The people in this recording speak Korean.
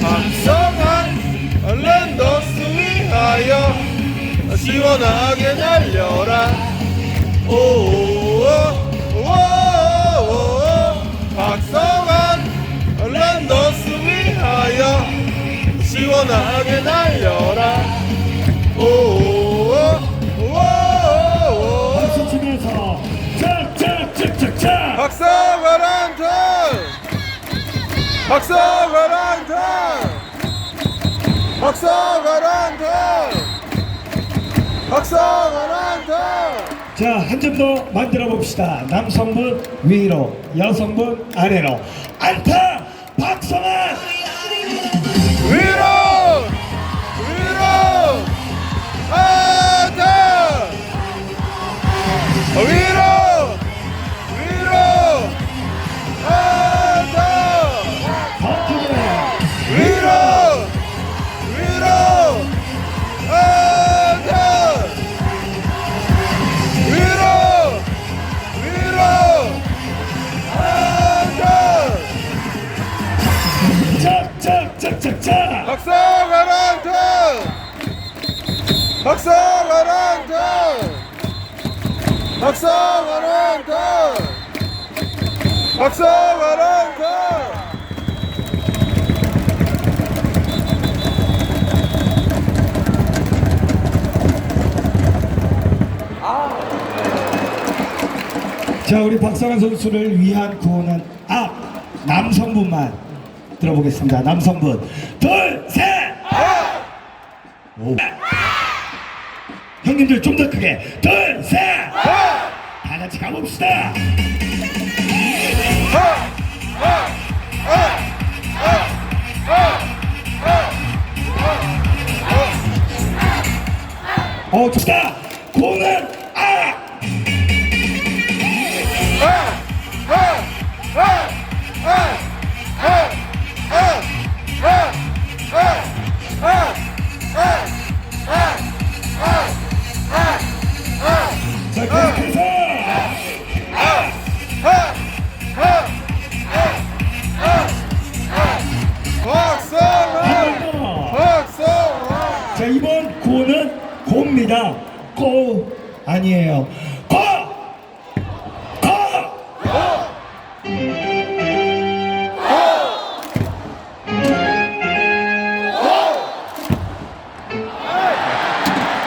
박성환 얼른 너스 위하여 시원하게 날려라 오오오 박성환 얼른 너스 위하여. 시원하게 날려라 한탄 박성환 한탄 자, 한 점 더 만들어 봅시다. 남성분 위로, 여성분 아래로. 안타! 박성환! 짝짝짝짝짝! 박성환 한탄 박성환 한탄 박성환 한탄 박성환 한탄 자, 우리 박성환 선수를 위한 구호는 앞! 남성분만 들어보겠습니다. 남성분. 둘, 셋! 오. 형님들 좀 더 크게. 둘, 셋! 다 같이 가봅시다. 어, 좋다. 고는 자, 이번 고는 고입니다. 고 아니에요. 고!